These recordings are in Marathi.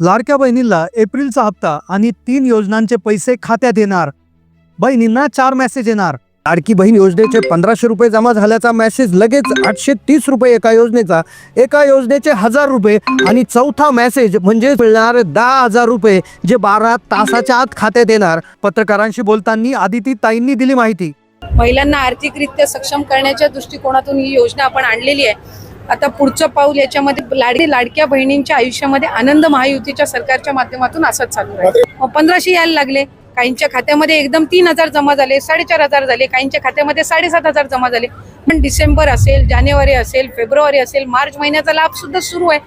लाडक्या बहिणींना एप्रिलचा हप्ता आणि तीन योजनांचे पैसे खात्यात येणार. बहिणींना चार मेसेज येणार. लाडकी बहीण योजनेचे पंधराशे रुपये जमा झाल्याचा मेसेज लगेच आठशे तीस रुपये एका योजनेचा एका योजनेचे हजार रुपये आणि चौथा मेसेज म्हणजे मिळणार दहा हजार रुपये जे बारा तासाच्या आत खात्यात येणार. पत्रकारांशी बोलताना आदिती ताईंनी दिली माहिती. महिलांना आर्थिकरित्या सक्षम करण्याच्या दृष्टिकोनातून ही योजना आपण आणलेली आहे. आता पुढचं पाऊल याच्यामध्ये लाडकी लाडक्या बहिणींच्या आयुष्यामध्ये आनंद महायुतीच्या सरकारच्या माध्यमातून असंच चालू आहे पंधराशे यायला लागले. काहींच्या खात्यामध्ये एकदम तीन हजार जमा झाले साडेचार हजार झाले. काहींच्या खात्यामध्ये साडेसात हजार जमा झाले. पण डिसेंबर असेल जानेवारी असेल फेब्रुवारी असेल मार्च महिन्याचा लाभ सुद्धा सुरू आहे.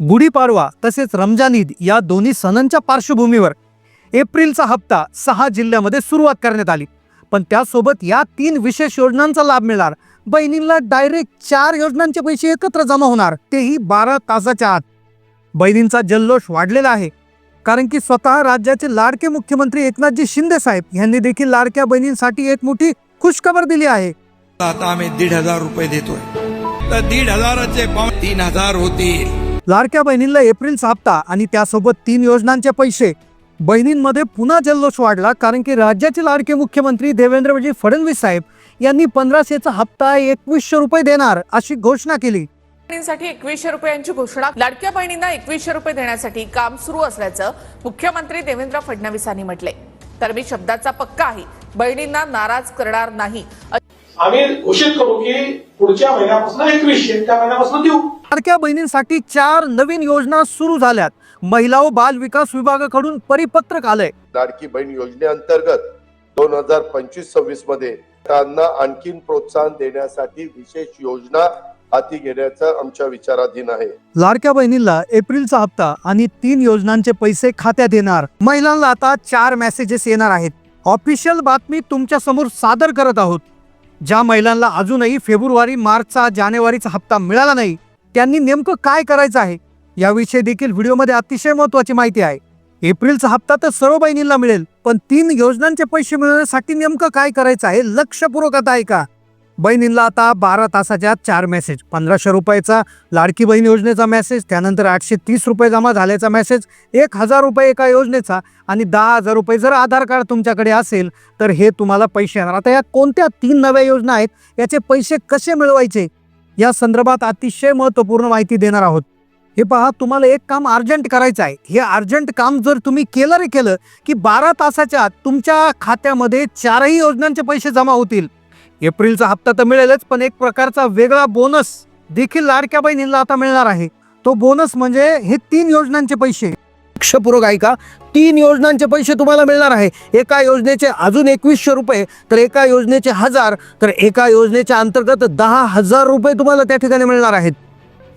गुढीपाडवा तसेच रमजान ईद या दोन्ही सणांच्या पार्श्वभूमीवर एप्रिलचा हप्ता सहा जिल्ह्यामध्ये सुरुवात करण्यात आली. पण त्यासोबत या तीन विशेष योजनांचा लाभ मिळणार बहिणींना डायरेक्ट चार योजनांचे पैसे एकत्र जमा होणार तेही बारा तासाच्या आत. बहिणींचा जल्लोष वाढलेला आहे कारण की स्वतः राज्याचे लाडके मुख्यमंत्री एकनाथजी शिंदे साहेब यांनी देखील लाडक्या बहिणींसाठी एक मोठी खुशखबर दिली आहे. आता आम्ही दीड हजार रुपये देतोय. तर दीड हजाराचे तीन हजार होतील. लाडक्या बहिणींना एप्रिलचा हप्ता आणि त्यासोबत तीन योजनांचे पैसे. बहिणींमध्ये पुन्हा जल्लोष वाढला कारण की राज्याचे लाडके मुख्यमंत्री देवेंद्रजी फडणवीस साहेब यांनी पंधराशेचा हप्ता एकवीसशे रुपये देणार अशी घोषणा केली. बहिणींसाठी एकवीसशे रुपयांची घोषणा लाडक्या बहिणींना एकवीसशे रुपये देण्यासाठी काम सुरू असल्याचं मुख्यमंत्री देवेंद्र फडणवीसांनी म्हटलंय. तर मी शब्दाचा पक्का आहे बहिणींना नाराज करणार नाही. आम्ही घोषित करू की पुढच्या महिन्यापासून एकवीसशे त्या महिन्यापासून देऊ. लाडक्या बहिणींसाठी चार नवीन योजना सुरू झाल्यात. महिला व बाल विकास विभागाकडून परिपत्रक आलंय. लाडकी बहीण योजनेअंतर्गत दोन हजार पंचवीस सव्वीसमध्ये त्यांना आणखीन प्रोत्साहन देण्यासाठी विशेष योजना हाती घेण्याचं आमच्या विचाराधीन आहे. लाडक्या बहिणीला एप्रिलचा हप्ता आणि तीन योजनांचे पैसे खात्यात येणार. महिलांना आता चार मेसेजेस येणार आहेत. ऑफिशियल बातमी तुमच्यासमोर सादर करत आहोत. ज्या महिलांना अजूनही फेब्रुवारी मार्चचा जानेवारीचा हप्ता मिळाला नाही त्यांनी नेमकं काय करायचं आहे? याविषयी देखील व्हिडिओमध्ये अतिशय महत्वाची माहिती आहे. एप्रिलचा हप्ता तर सर्व बहिणींना मिळेल पण तीन योजनांचे पैसे मिळवण्यासाठी नेमकं काय करायचं आहे लक्षपूर्वक आता ऐका. बहिणींना आता बारा तासाच्या आत चार मेसेज पंधराशे रुपयाचा लाडकी बहीण योजनेचा मेसेज त्यानंतर आठशे तीस रुपये जमा झाल्याचा मेसेज एक हजार रुपये एका योजनेचा आणि दहा हजार रुपये जर आधार कार्ड तुमच्याकडे असेल तर हे तुम्हाला पैसे येणार. आता या कोणत्या तीन नव्या योजना आहेत याचे पैसे कसे मिळवायचे? या संदर्भात अतिशय महत्त्वपूर्ण माहिती देणार आहोत. हे पहा तुम्हाला एक काम अर्जंट करायचं आहे. हे अर्जंट काम जर तुम्ही केलं रे केलं की बारा तासाच्या आत तुमच्या खात्यामध्ये चारही योजनांचे पैसे जमा होतील. एप्रिलचा हप्ता तर मिळेलच पण एक प्रकारचा वेगळा बोनस देखील लाडक्या बहिणींना आता मिळणार आहे. तो बोनस म्हणजे हे तीन योजनांचे पैसे. लक्षपूर्वक ऐका तीन योजनांचे पैसे तुम्हाला मिळणार आहे. एका योजनेचे अजून एकवीसशे रुपये तर एका योजनेचे हजार तर एका योजनेच्या अंतर्गत दहा हजार रुपये तुम्हाला त्या ठिकाणी मिळणार आहेत.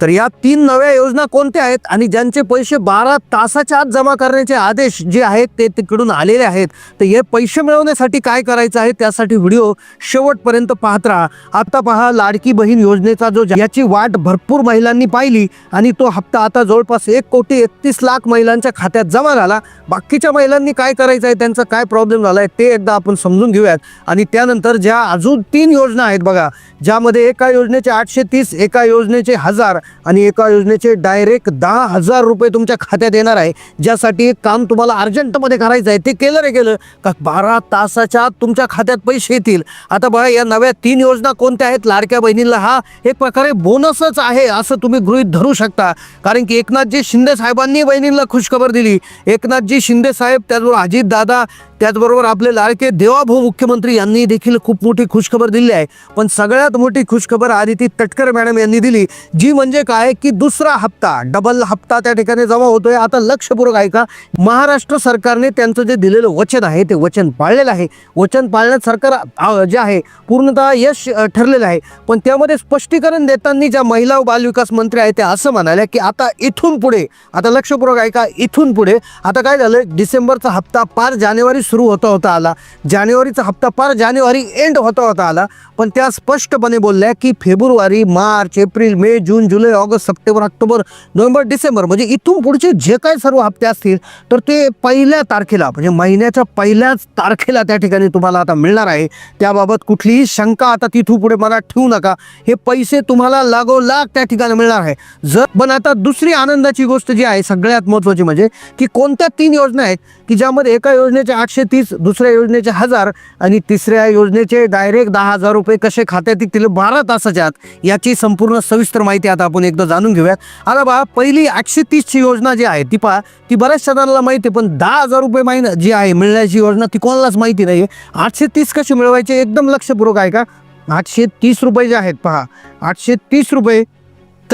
तर या तीन नव्या योजना कोणत्या आहेत आणि ज्यांचे पैसे बारा तासाच्या आत जमा करण्याचे आदेश जे आहेत ते तिकडून आलेले आहेत तर हे पैसे मिळवण्यासाठी काय करायचं आहे त्यासाठी व्हिडिओ शेवटपर्यंत पाहत राहा. आता पहा लाडकी बहीण योजनेचा जो याची वाट भरपूर महिलांनी पाहिली आणि तो हप्ता आता जवळपास एक कोटी एकतीस लाख महिलांच्या खात्यात जमा झाला. बाकीच्या महिलांनी काय करायचं आहे त्यांचा काय प्रॉब्लेम झाला आहे ते एकदा आपण समजून घेऊयात. आणि त्यानंतर ज्या अजून तीन योजना आहेत बघा ज्यामध्ये एका योजनेचे आठशे तीस एका योजनेचे हजार आणि एका योजनेचे डायरेक्ट दहा हजार रुपये तुमच्या खात्यात येणार आहे. ज्यासाठी एक काम तुम्हाला अर्जंटमध्ये करायचं आहे ते केलं रे केलं. का बारा तासाच्या आत तुमच्या खात्यात पैसे येतील. आता बघा या नव्या तीन योजना कोणत्या आहेत? लाडक्या बहिणीला हा एक प्रकारे बोनसच आहे असं तुम्ही गृहीत धरू शकता. कारण की एकनाथजी शिंदे साहेबांनी बहिणींना खुशखबर दिली. एकनाथजी शिंदे साहेब त्याचबरोबर अजित दादा त्याचबरोबर आपले लाडके देवाभाऊ मुख्यमंत्री यांनी देखील खूप मोठी खुशखबर दिली आहे. पण सगळ्यात मोठी खुशखबर आदिती तटकर मॅडम यांनी दिली जी म्हणजे काय की दुसरा हप्ता डबल हप्ता त्या ठिकाणी जमा होतोय. आता लक्षपूर्वक ऐका महाराष्ट्र सरकारने त्यांचं जे दिलेलं वचन आहे ते वचन पाळलेलं आहे. वचन पाळण्यात सरकार जे आहे पूर्णतः यश ठरलेलं आहे. पण त्यामध्ये स्पष्टीकरण देताना ज्या महिला व बालविकास मंत्री आहेत त्या असं म्हणाल्या की आता इथून पुढे आता लक्षपूर्वक ऐका इथून पुढे आता काय झालं डिसेंबरचा हप्ता पार जानेवारी सुरू होता होता आला. जानेवारीचा हप्ता पार जानेवारी एंड होता होता आला. पण त्या स्पष्टपणे बोलल्या की फेब्रुवारी मार्च एप्रिल मे जून जुलै ऑगस्ट सप्टेंबर ऑक्टोबर नोव्हेंबर डिसेंबर म्हणजे इथून पुढचे जे काही सर्व हप्ते असतील तर ते पहिल्या तारखेला म्हणजे महिन्याच्या पहिल्याच तारखेला त्या ठिकाणी तुम्हाला आता मिळणार आहे. त्याबाबत कुठलीही शंका आता तिथून पुढे मला ठेवू नका. हे पैसे तुम्हाला लागोलाग त्या ठिकाणी मिळणार आहे. जर पण आता दुसरी आनंदाची गोष्ट जी आहे सगळ्यात महत्त्वाची म्हणजे की कोणत्या तीन योजना आहेत की ज्यामध्ये एका योजनेचे आठशे तीस दुसऱ्या योजनेचे हजार आणि तिसऱ्या योजनेचे डायरेक्ट दहा हजार रुपये कसे खात्यात येतील बारा तासाच्या आत याची संपूर्ण सविस्तर माहिती आता आपण एकदा जाणून घेऊयात. आता बा पहिली आठशे तीसची योजना जी आहे ती पहा ती बऱ्याचशा जणांना माहिती आहे पण दहा हजार रुपये महिना जी आहे मिळण्याची योजना ती कोणालाच माहिती नाही आहे आठशे तीस कशी मिळवायचे एकदम लक्षपूर्वक आहे का आठशे तीस रुपये जे आहेत पहा आठशे तीस रुपये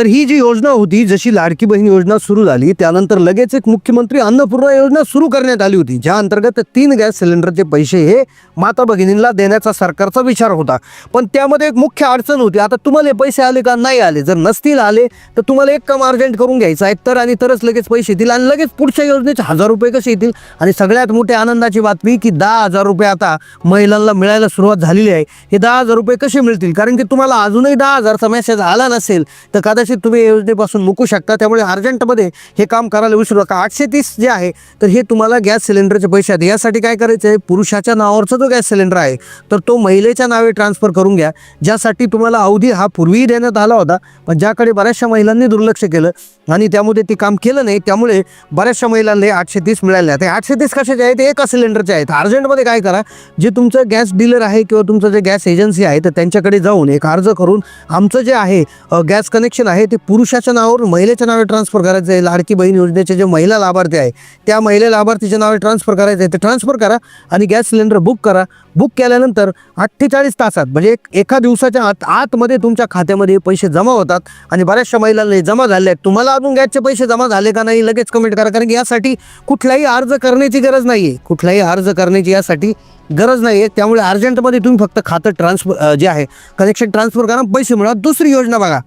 तर ही जी योजना होती जशी लाडकी बहीण योजना सुरू झाली त्यानंतर लगेच एक मुख्यमंत्री अन्नपूर्णा योजना सुरू करण्यात आली होती ज्या अंतर्गत तीन गॅस सिलेंडरचे पैसे हे माता भगिनींना देण्याचा सरकारचा विचार होता. पण त्यामध्ये एक मुख्य अडचण होती आता तुम्हाला हे पैसे आले का नाही आले? जर नसतील आले तर तुम्हाला एक काम अर्जंट करून घ्यायचं आहे तर आणि तरच लगेच पैसे येतील आणि लगेच पुढच्या योजनेचे हजार रुपये कसे येतील? आणि सगळ्यात मोठी आनंदाची बातमी की दहा हजार रुपये आता महिलांना मिळायला सुरुवात झालेली आहे. हे दहा हजार रुपये कसे मिळतील? कारण की तुम्हाला अजूनही दहा हजारचा मेसेज आला नसेल तर कदाचित तुम्ही योजनेपासून मुकू शकता. त्यामुळे अर्जंटमध्ये हे काम करायला विसरू नका. आठशे तीस जे आहे तर हे तुम्हाला गॅस सिलेंडरचे पैसे आहेत. यासाठी काय करायचं आहे पुरुषाच्या नावावरचा जो गॅस सिलेंडर आहे तर तो महिलेच्या नावे ट्रान्सफर करून घ्या. ज्यासाठी तुम्हाला अवधी हा पूर्वीही देण्यात आला होता पण ज्याकडे बऱ्याचशा महिलांनी दुर्लक्ष केलं आणि त्यामध्ये ते काम केलं नाही त्यामुळे बऱ्याचशा महिलांना हे आठशे तीस मिळाले नाही. ते आठशे तीस कशाचे आहेत? ते एका सिलेंडरचे आहेत. अर्जंटमध्ये काय करा जे तुमचं गॅस डीलर आहे किंवा तुमचं जे गॅस एजन्सी आहे तर त्यांच्याकडे जाऊन एक अर्ज करून आमचं जे आहे गॅस कनेक्शन आहे ते पुरुषाच्या नावावर महिलेच्या नावे ट्रान्सफर करायचं आहे. लाडकी बहीण योजनेचे जे महिला लाभार्थी आहे त्या महिला लाभार्थीच्या नावे ट्रान्सफर करायचं आहे. ते ट्रान्सफर करा आणि गॅस सिलेंडर बुक करा. बुक केल्यानंतर अठ्ठेचाळीस तासात म्हणजे एक एका दिवसाच्या आत आतमध्ये तुमच्या खात्यामध्ये पैसे जमा होतात आणि बऱ्याचशा महिलांना जमा झाले आहेत. तुम्हाला अजून गॅसचे पैसे जमा झाले का नाही लगेच कमेंट करा. कारण की यासाठी कुठलाही अर्ज करण्याची गरज नाही आहे कुठलाही अर्ज करण्याची यासाठी गरज नाही आहे त्यामुळे अर्जंटमध्ये तुम्ही फक्त खातं ट्रान्सफर जे आहे कनेक्शन ट्रान्सफर करा. पैसे मिळवा. दुसरी योजना बघा.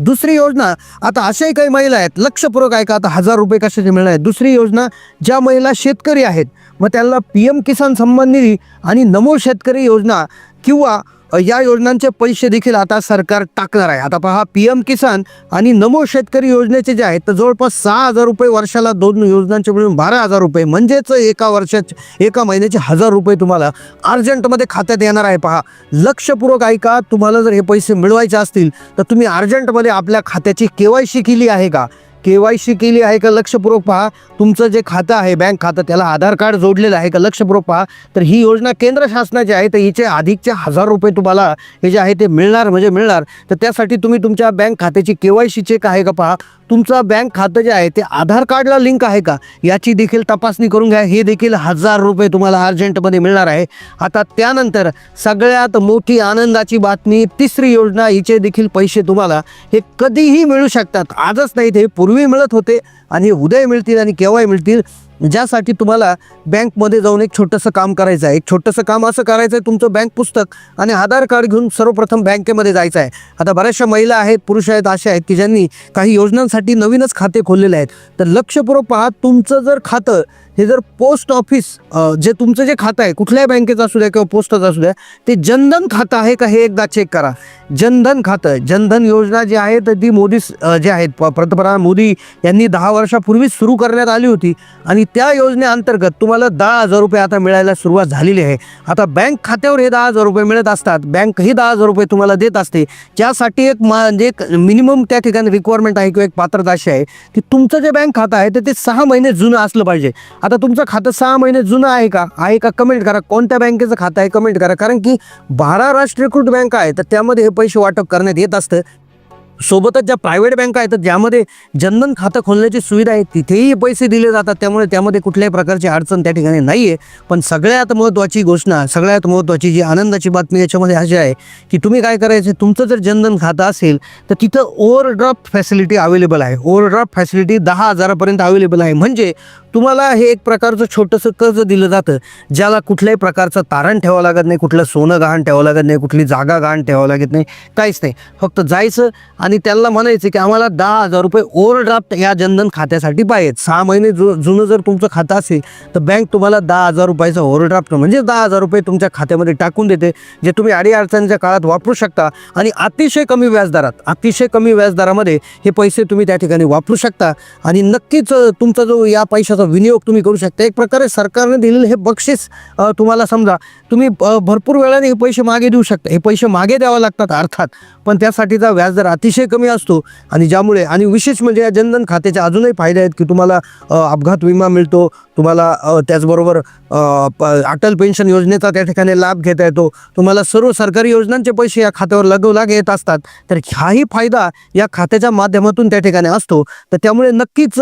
दुसरी योजना आता अशाही काही महिला आहेत लक्षपूर्वक आहे का आता हजार रुपये कशाचे मिळणार आहेत? दुसरी योजना ज्या महिला शेतकरी आहेत मग त्यांना पी एम किसान सन्मान निधी आणि नमो शेतकरी योजना किंवा या योजनांचे पैसे देखील आता सरकार टाकणार आहे. आता पहा पी एम किसान आणि नमो शेतकरी योजनेचे जे आहेत तर जवळपास सहा हजार रुपये वर्षाला दोन योजनांचे मिळून बारा हजार रुपये. म्हणजेच एका वर्षाचे एका महिन्याचे हजार रुपये तुम्हाला अर्जंटमध्ये खात्यात येणार आहे. पहा लक्षपूर्वक ऐका तुम्हाला जर हे पैसे मिळवायचे असतील तर तुम्ही अर्जंटमध्ये आपल्या खात्याची के वाय सी केली आहे का? के वाय सी केली आहे का लक्षपूर्वक पहा. तुमचं जे खातं आहे बँक खातं त्याला आधार कार्ड जोडलेलं आहे का लक्षपूर्वक पहा. तर ही योजना केंद्र शासनाची आहे तर हिचे अधिकचे हजार रुपये तुम्हाला हे जे आहे ते मिळणार म्हणजे मिळणार. तर त्यासाठी तुम्ही तुमच्या बँक खात्याची के वाय सी चेक आहे का पहा. तुमचं बँक खातं जे आहे ते आधार कार्डला लिंक आहे का? याची देखील तपासणी करून घ्या. हे देखील हजार रुपये तुम्हाला अर्जंटमध्ये मिळणार आहे. आता त्यानंतर सगळ्यात मोठी आनंदाची बातमी तिसरी योजना हिचे देखील पैसे तुम्हाला हे कधीही मिळू शकतात. आजच नाही ते पूर्वी मिळत होते. आणि उद्या मिळतील आणि केव्हाही मिळतील ज्यासाठी तुम्हाला बँकमध्ये जाऊन एक छोटंसं काम करायचं आहे. एक छोटंसं काम असं करायचं आहे तुमचं बँक पुस्तक आणि आधार कार्ड घेऊन सर्वप्रथम बँकेमध्ये जायचं आहे. आता बऱ्याचशा महिला आहेत पुरुष आहेत अशा आहेत की ज्यांनी काही योजनांसाठी नवीनच खाते खोललेले आहेत. तर लक्षपूर्वक पहा तुमचं जर खातं हे जर पोस्ट ऑफिस जे तुमचं जे खातं आहे कुठल्याही बँकेचं असू द्या किंवा पोस्टाचं असू द्या ते जनधन खातं आहे का हे एकदा चेक करा. जनधन खातं जनधन योजना जी आहे तर ती मोदी जे आहेत प- पंतप्रधान मोदी यांनी दहा वर्षापूर्वीच सुरू करण्यात आली होती. आणि त्या योजनेअंतर्गत तुम्हाला दहा हजार रुपये आता मिळायला सुरुवात झालेली आहे. आता बँक खात्यावर हे दहा हजार रुपये मिळत असतात. बँकही दहा हजार रुपये तुम्हाला देत असते. ज्यासाठी एक मा- म्हणजे एक मिनिमम त्या ठिकाणी रिक्वायरमेंट आहे किंवा एक पात्रता अशी आहे की तुमचं जे बँक खातं आहे तर ते सहा महिने जुनं असलं पाहिजे. आता तुमचं खातं सहा महिने जुनं आहे का? आहे का? कमेंट करा. कोणत्या बँकेचं खातं आहे? कमेंट करा. कारण की बारा राष्ट्रीयकृत बँका आहे तर त्यामध्ये हे पैसे वाटप करण्यात येत असतं. सोबतच ज्या प्रायव्हेट बँका आहेत ज्यामध्ये जनधन खातं खोलण्याची सुविधा आहे तिथेही पैसे दिले जातात. त्यामुळे त्यामध्ये कुठल्याही प्रकारची अडचण त्या ठिकाणी नाही आहे पण सगळ्यात महत्त्वाची घोषणा सगळ्यात महत्त्वाची जी आनंदाची बातमी याच्यामध्ये अशी आहे की तुम्ही काय करायचं तुमचं जर जनधन खातं असेल तर तिथं ओव्हरड्राफ्ट फॅसिलिटी अवेलेबल आहे. ओव्हरड्राफ्ट फॅसिलिटी दहा हजारापर्यंत अवेलेबल आहे. म्हणजे तुम्हाला हे एक प्रकारचं छोटंसं कर्ज दिलं जातं ज्याला कुठल्याही प्रकारचं तारण ठेवावं लागत नाही कुठलं सोनं गहाण ठेवावं लागत नाही कुठली जागा गहाण ठेवावं लागत नाही काहीच नाही. फक्त जायचं आणि आणि त्यांना म्हणायचं की आम्हाला दहा हजार रुपये ओव्हरड्राफ्ट या जनधन खात्यासाठी पाहिजेत. सहा महिने जु जुनं जर तुमचं खातं असेल तर बँक तुम्हाला दहा हजार रुपयाचं ओव्हरड्राफ्ट म्हणजे दहा हजार रुपये तुमच्या खात्यामध्ये टाकून देते जे तुम्ही अडी अडचणीच्या काळात वापरू शकता आणि अतिशय कमी व्याजदरात अतिशय कमी व्याजदरामध्ये हे पैसे तुम्ही त्या ठिकाणी वापरू शकता. आणि नक्कीच तुमचा जो या पैशाचा विनियोग तुम्ही करू शकता. एक प्रकारे सरकारने दिलेलं हे बक्षीस तुम्हाला समजा तुम्ही भरपूर वेळाने हे पैसे मागे देऊ शकता. हे पैसे मागे द्यावे लागतात अर्थात पण त्यासाठीचा व्याजदर अतिशय कमी असतो आणि ज्यामुळे आणि विशेष म्हणजे या जनधन खात्याचे अजूनही फायदे आहेत की तुम्हाला अपघात विमा मिळतो तुम्हाला त्याचबरोबर अटल पेन्शन योजनेचा त्या ठिकाणी लाभ घेता येतो तुम्हाला सर्व सरकारी योजनांचे पैसे या खात्यावर लगोलाग येत असतात तर हाही फायदा या खात्याच्या माध्यमातून त्या ठिकाणी असतो. तर त्यामुळे नक्कीच